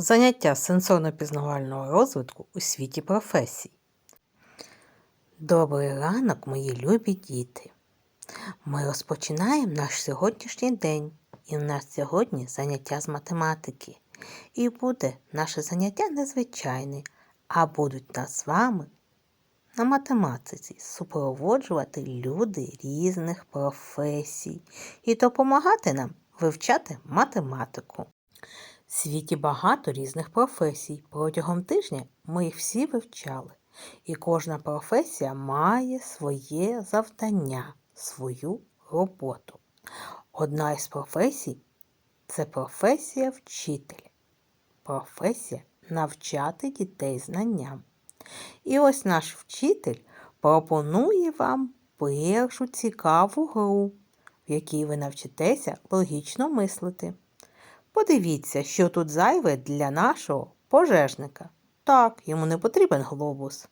Заняття сенсорно-пізнавального розвитку у світі професій. Добрий ранок, мої любі діти. Ми розпочинаємо наш сьогоднішній день, і в нас сьогодні заняття з математики. І буде наше заняття незвичайне, а будуть нас з вами на математиці супроводжувати люди різних професій і допомагати нам вивчати математику. В світі багато різних професій. Протягом тижня ми їх всі вивчали. І кожна професія має своє завдання, свою роботу. Одна із професій це професія вчитель. Професія навчати дітей знанням. І ось наш вчитель пропонує вам першу цікаву гру, в якій ви навчитеся логічно мислити. Подивіться, що тут зайве для нашого пожежника. Так, йому не потрібен глобус.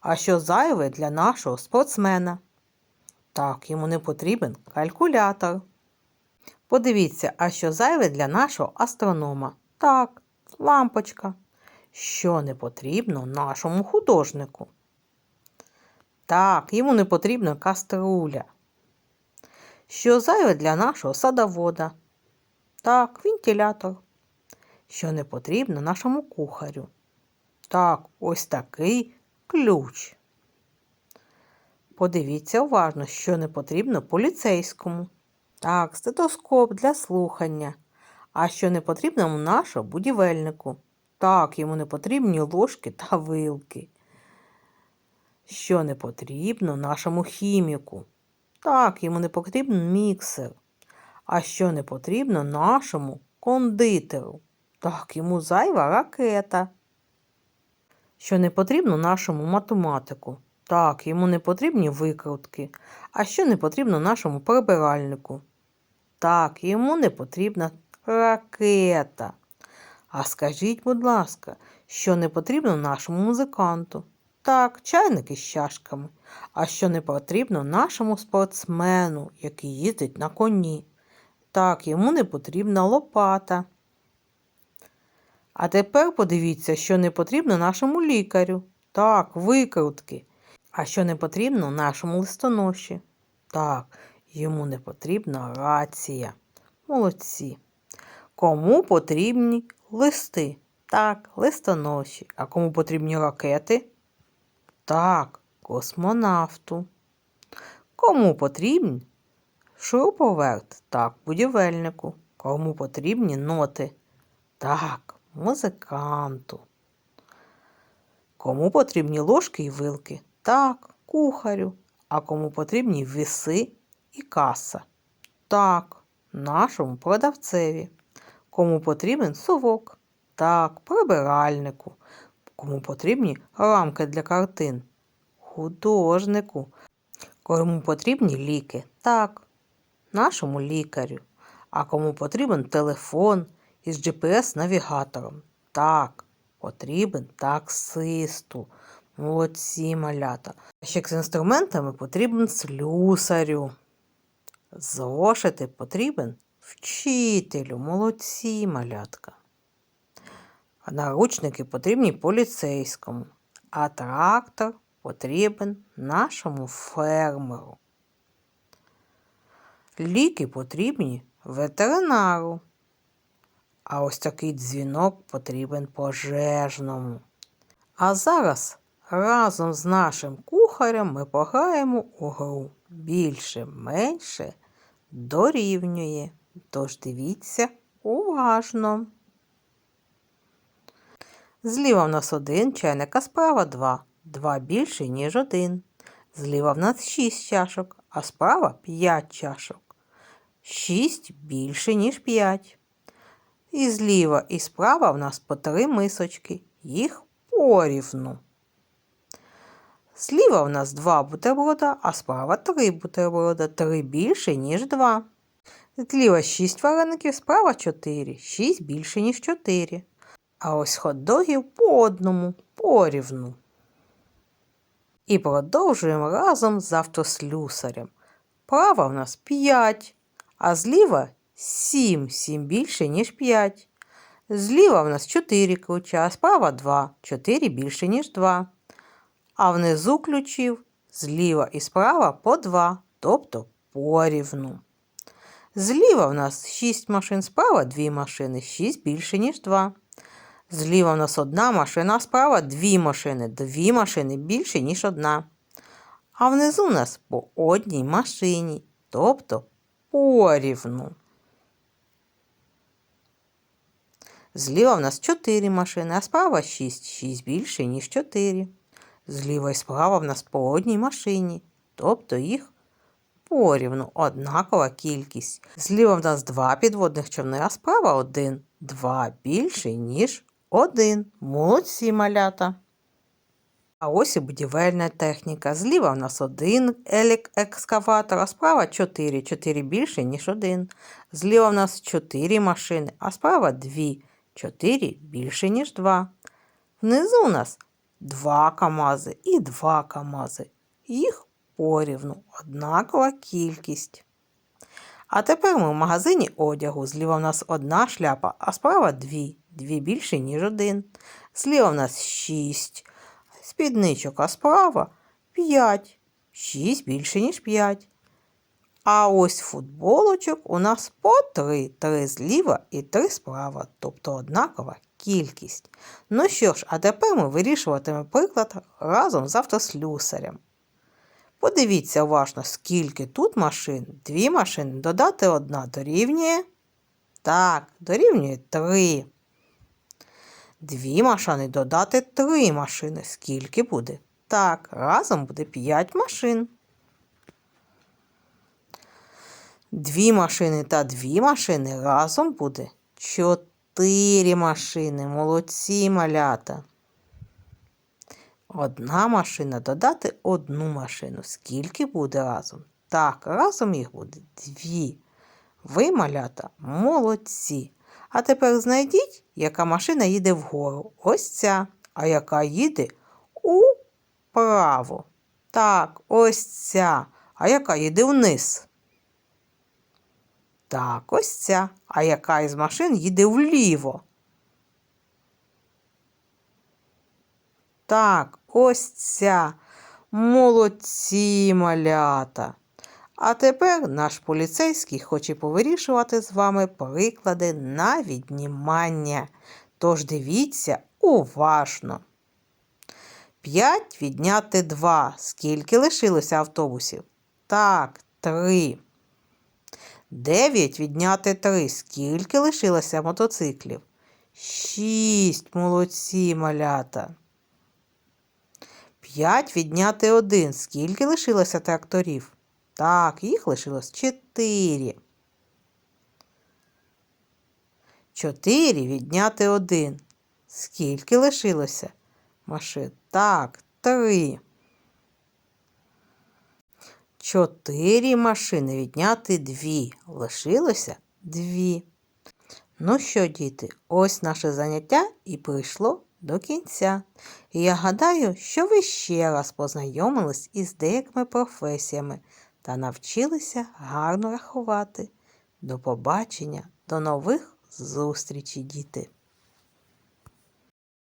А що зайве для нашого спортсмена? Так, йому не потрібен калькулятор. Подивіться, а що зайве для нашого астронома? Так, лампочка. Що не потрібно нашому художнику? Так, йому не потрібна каструля. Що зайве для нашого садовода? Так, вентилятор. Що не потрібно нашому кухарю? Так, ось такий ключ. Подивіться уважно, що не потрібно поліцейському. Так, стетоскоп для слухання. А що не потрібно нашому будівельнику? Так, йому не потрібні ложки та вилки. Що не потрібно нашому хіміку? Так, йому не потрібен міксер. А що не потрібно нашому кондитеру? Так, йому зайва ракета. Що не потрібно нашому математику? Так, йому не потрібні викрутки. А що не потрібно нашому прибиральнику? Так, йому не потрібна ракета. А скажіть, будь ласка, що не потрібно нашому музиканту? Так, чайник із чашками. А що не потрібно нашому спортсмену, який їздить на коні? Так, йому не потрібна лопата. А тепер подивіться, що не потрібно нашому лікарю. Так, викрутки. А що не потрібно нашому листоноші? Так, йому не потрібна рація. Молодці. Кому потрібні листи? Так, листоноші. А кому потрібні ракети? Так, космонавту. Кому потрібні шуруповерт? Так, будівельнику. Кому потрібні ноти? Так, музиканту. Кому потрібні ложки і вилки? Так, кухарю. А кому потрібні віси і каса? Так, нашому продавцеві. Кому потрібен совок? Так, прибиральнику. Кому потрібні рамки для картин? Художнику. Кому потрібні ліки? Так, нашому лікарю. А кому потрібен телефон із GPS-навігатором? Так, потрібен таксисту. Молодці малята. Ще з інструментами потрібен слюсарю. Зошити потрібен вчителю. Молодці малятка. А наручники потрібні поліцейському, а трактор потрібен нашому фермеру. Ліки потрібні ветеринару. А ось такий дзвінок потрібен пожежному. А зараз разом з нашим кухарем ми пограємо у гру. Більше менше дорівнює. Тож дивіться уважно. Зліва в нас один чайник, а справа два. Два більше, ніж один. Зліва в нас шість чашок, а справа п'ять чашок. Шість більше, ніж п'ять. І зліва, і справа в нас по три мисочки. Їх порівну. Зліва в нас два бутерброда, а справа три бутерброда. Три більше, ніж два. Зліва шість вареників, справа чотири. Шість більше, ніж чотири. А ось хот-догів по одному, порівну. І продовжуємо разом з автослюсарем. Права в нас 5, а зліва 7, 7 більше, ніж 5. Зліва в нас 4 ключа, а справа 2. 4 більше, ніж 2. А внизу ключів зліва і справа по 2, тобто порівну. Зліва в нас 6 машин, справа 2 машини, 6 більше, ніж 2. Зліва в нас одна машина, справа 2 машини, 2 машини більше, ніж одна. А внизу в нас по одній машині, тобто порівну. Зліва в нас 4 машини, а справа 6. 6 більше, ніж 4. Зліва і справа в нас по одній машині, тобто їх порівну однакова кількість. Зліва в нас два підводних човни, а справа один. Два більше, ніж один. Молодці малята. А ось і будівельна техніка. Зліва в нас один елек-екскаватор, а справа 4. 4 більше, ніж один. Зліва в нас 4 машини, а справа 2. 4 більше, ніж 2. Внизу у нас 2 КАМАЗи і 2 КАМАЗи. Їх порівну однакова кількість. А тепер ми в магазині одягу. Зліва в нас одна шляпа, а справа дві. Дві більше, ніж один. Зліва в нас шість спідничок, а справа п'ять. Шість більше, ніж п'ять. А ось футболочок у нас по три. Три зліва і три справа, тобто однакова кількість. Ну що ж, а тепер ми вирішуватимемо приклад разом з автослюсарем. Подивіться уважно, скільки тут машин. Дві машини додати одна дорівнює. Так, дорівнює три. Дві машини додати три машини. Скільки буде? Так, разом буде п'ять машин. Дві машини та дві машини разом буде чотири машини. Молодці малята. Одна машина додати одну машину. Скільки буде разом? Так, разом їх буде дві. Ви, малята, молодці. А тепер знайдіть, яка машина їде вгору. Ось ця. А яка їде управо. Так, ось ця. А яка їде вниз? Так, ось ця. А яка із машин їде вліво? Так, ось ця. Молодці малята. А тепер наш поліцейський хоче повирішувати з вами приклади на віднімання. Тож дивіться уважно. 5 відняти 2. Скільки лишилося автобусів? Так, 3. 9 відняти 3. Скільки лишилося мотоциклів? 6. Молодці малята. 5 відняти 1. Скільки лишилося тракторів? Так, їх лишилось 4. 4 відняти 1. Скільки лишилося машин? Так, 3. 4 машини відняти 2. Лишилося 2. Ну що, діти, ось наше заняття і прийшло до кінця. І я гадаю, що ви ще раз познайомились із деякими професіями та навчилися гарно рахувати. До побачення, до нових зустрічей, діти!